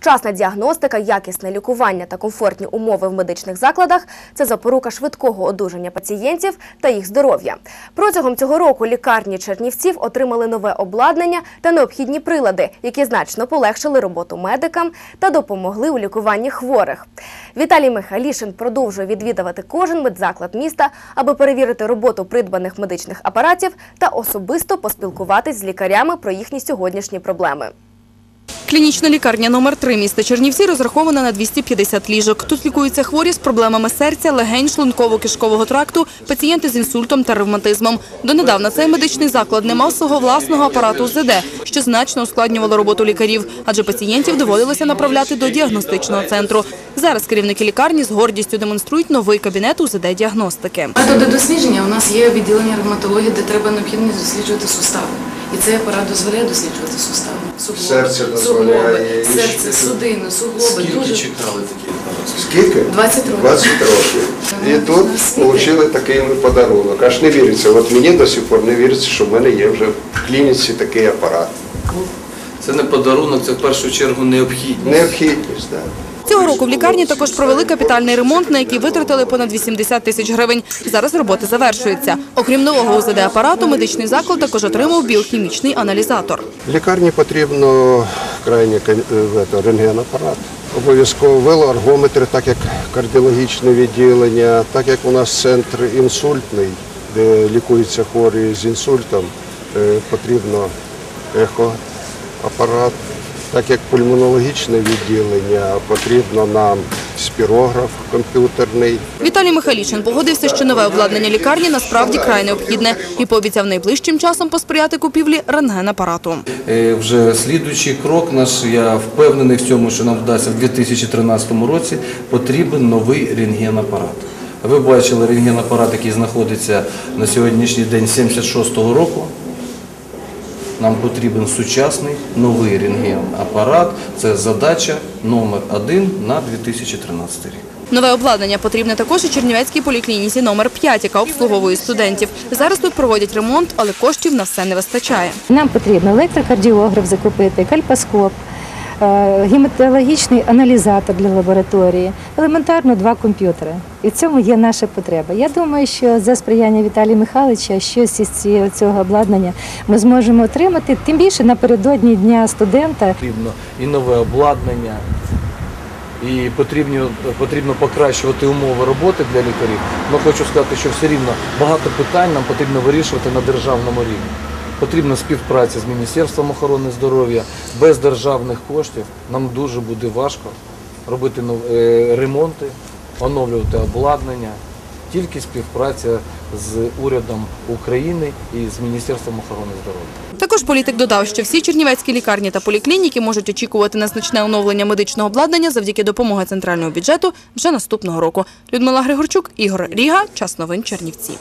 Вчасна діагностика, якісне лікування та комфортні умови в медичних закладах це запорука швидкого одужання пацієнтів та їх здоров'я. Протягом цього року лікарні Чернівців отримали нове обладнання та необхідні прилади, які значно полегшили роботу медикам та допомогли у лікуванні хворих. Віталій Михайлішин продовжує відвідувати кожен медзаклад міста, аби перевірити роботу придбаних медичних апаратів та особисто поспілкуватись з лікарями про їхні сьогоднішні проблеми. Клінічна лікарня номер 3 міста Чернівці розрахована на 250 ліжок. Тут лікуються хворі з проблемами серця, легень, шлунково-кишкового тракту, пацієнти з інсультом та ревматизмом. Донедавна цей медичний заклад не мав свого власного апарату УЗД, що значно ускладнювало роботу лікарів, адже пацієнтів доводилося направляти до діагностичного центру. Зараз керівники лікарні з гордістю демонструють новий кабінет УЗД-діагностики. Методи дослідження у нас є відділення ревматології, де треба необхідно досліджувати сустави. І цей апарат дозволяє досліджувати сустави. Суглоби, Серце дозволяє, суглоби, серце, судини, суглоби. Скільки Дуже чекали такі апарати? Скільки? 20 років. 20 років. І тут отримали такий подарунок. Аж не віриться. От мені до сих пор не віриться, що в мене є вже в клініці такий апарат. Це не подарунок, це в першу чергу необхідність. Необхідність, так. Цього року в лікарні також провели капітальний ремонт, на який витратили понад 80 тисяч гривень. Зараз роботи завершуються. Окрім нового УЗД-апарату, медичний заклад також отримав біохімічний аналізатор. Лікарні потрібно крайні кон- е, рентгенапарат. Обов'язково велоаргометри, так як кардіологічне відділення, так як у нас центр інсультний, де лікуються хворі з інсультом, е, потрібно ехоапарат. Так як пульмонологічне відділення, потрібно нам спірограф комп'ютерний. Віталій Михайлішин погодився, що нове обладнання лікарні насправді край необхідне і пообіцяв найближчим часом посприяти купівлі рентген-апарату. Е, Вже слідуючий крок наш, я впевнений в цьому, що нам вдасться в 2013 році, потрібен новий рентген-апарат. Ви бачили рентген-апарат, який знаходиться на сьогоднішній день 76-го року. Нам потрібен сучасний новий рентген-апарат. Це задача номер один на 2013 рік. Нове обладнання потрібне також у Чернівецькій поліклініці номер 5, яка обслуговує студентів. Зараз тут проводять ремонт, але коштів на все не вистачає. Нам потрібно електрокардіограф закупити, кальпоскоп, гематологічний аналізатор для лабораторії, елементарно два комп'ютери. І в цьому є наша потреба. Я думаю, що за сприяння Віталія Михайловича щось із цього обладнання ми зможемо отримати. Тим більше напередодні дня студента Потрібно і нове обладнання, і потрібно, потрібно покращувати умови роботи для лікарів. Але хочу сказати, що все рівно багато питань нам потрібно вирішувати на державному рівні. Потрібна співпраця з Міністерством охорони здоров'я. Без державних коштів нам дуже буде важко робити е, ремонти, оновлювати обладнання. Тільки співпраця з урядом України і з Міністерством охорони здоров'я. Також політик додав, що всі чернівецькі лікарні та поліклініки можуть очікувати на значне оновлення медичного обладнання завдяки допомоги центрального бюджету вже наступного року. Людмила Григорчук, Ігор Ріга. Час новин Чернівці.